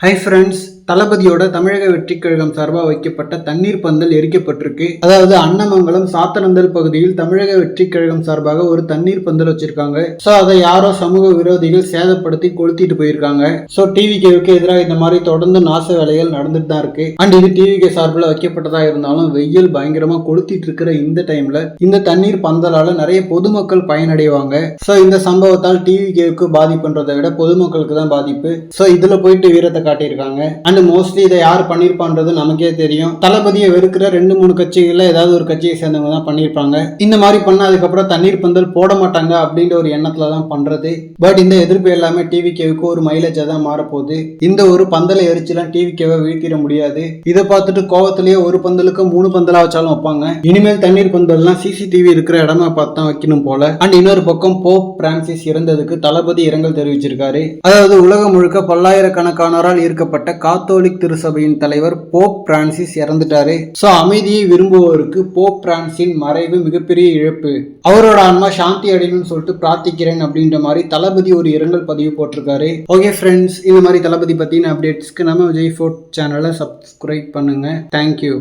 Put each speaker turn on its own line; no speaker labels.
Hi friends தளபதியோட தமிழக வெற்றி கழகம் சார்பாக வைக்கப்பட்ட தண்ணீர் பந்தல் எரிக்கப்பட்டிருக்கு. அதாவது அன்னமங்கலம் சாத்தனந்தல் பகுதியில் தமிழக வெற்றி கழகம் சார்பாக ஒரு தண்ணீர் பந்தல் வச்சிருக்காங்க. ஸோ அதை யாரோ சமூக விரோதிகள் சேதப்படுத்தி கொளுத்திட்டு போயிருக்காங்க. ஸோ டிவிகேவுக்கு எதிராக இந்த மாதிரி தொடர்ந்து நாச வேலைகள் நடந்துட்டு தான் இருக்கு. அண்ட் இது டிவிகே சார்பில் வைக்கப்பட்டதா இருந்தாலும் வெயில் பயங்கரமா கொளுத்திட்டு இருக்கிற இந்த டைம்ல இந்த தண்ணீர் பந்தலால நிறைய பொதுமக்கள் பயனடைவாங்க. ஸோ இந்த சம்பவத்தால் டிவிகேவுக்கு பாதிப்புன்றதை விட பொதுமக்களுக்கு தான் பாதிப்பு. ஸோ இதுல போயிட்டு வீரத்தை காட்டியிருக்காங்க. அண்ட் மோஸ்ட்லி இதை யார் பண்ணியிருப்பான்றது நமக்கே தெரியும். தளபதியை வெறுக்கிற ரெண்டு மூணு கட்சிகளில் ஏதாவது ஒரு கட்சியை சேர்ந்தவங்க தான் பண்ணியிருப்பாங்க. இந்த மாதிரி பண்ண அதுக்கப்புறம் தண்ணீர் பந்தல் போட மாட்டாங்க அப்படின்ற ஒரு எண்ணத்துல தான் பண்றது. பட் இந்த எதிர்ப்பு எல்லாமே டிவிகேவுக்கு ஒரு மைலேஜா தான் மாறப்போகுது. இந்த ஒரு பந்தலை எரிச்சுலாம் டிவிகேவை வீழ்த்திட முடியாது. இதை பார்த்துட்டு கோவத்திலேயே ஒரு பந்தலுக்கு மூணு பந்தலா வச்சாலும் வைப்பாங்க. இனிமேல் தண்ணீர் பந்தல்லாம் சிசிடிவி இருக்கிற இடமா பார்த்து தான் வைக்கணும் போல. அண்ட் இன்னொரு பக்கம் போப் பிரான்சிஸ் இறந்ததுக்கு தளபதி இரங்கல் தெரிவிச்சிருக்காரு. அதாவது உலகம் முழுக்க பல்லாயிரக்கணக்கானோரால் ஈர்க்கப்பட்ட காத்தோலிக் திருசபையின் தலைவர் போப் பிரான்சிஸ் இறந்துட்டாரு. ஸோ அமைதியை விரும்புவோருக்கு போப் பிரான்சின் மறைவு மிகப்பெரிய இழப்பு. அவரோட ஆன்மா சாந்தி அடையணும்னு சொல்லிட்டு பிரார்த்திக்கிறேன் அப்படின்ற மாதிரி தளபதி ஒரு இரங்கல் பதிவு போட்டிருக்காரு. ஓகே ஃப்ரெண்ட்ஸ் இந்த மாதிரி தளபதி பற்றின அப்டேட்ஸ்க்கு நம்ம விஜய் ஃபோர்ட் சேனலை சப்ஸ்கிரைப் பண்ணுங்க. Thank you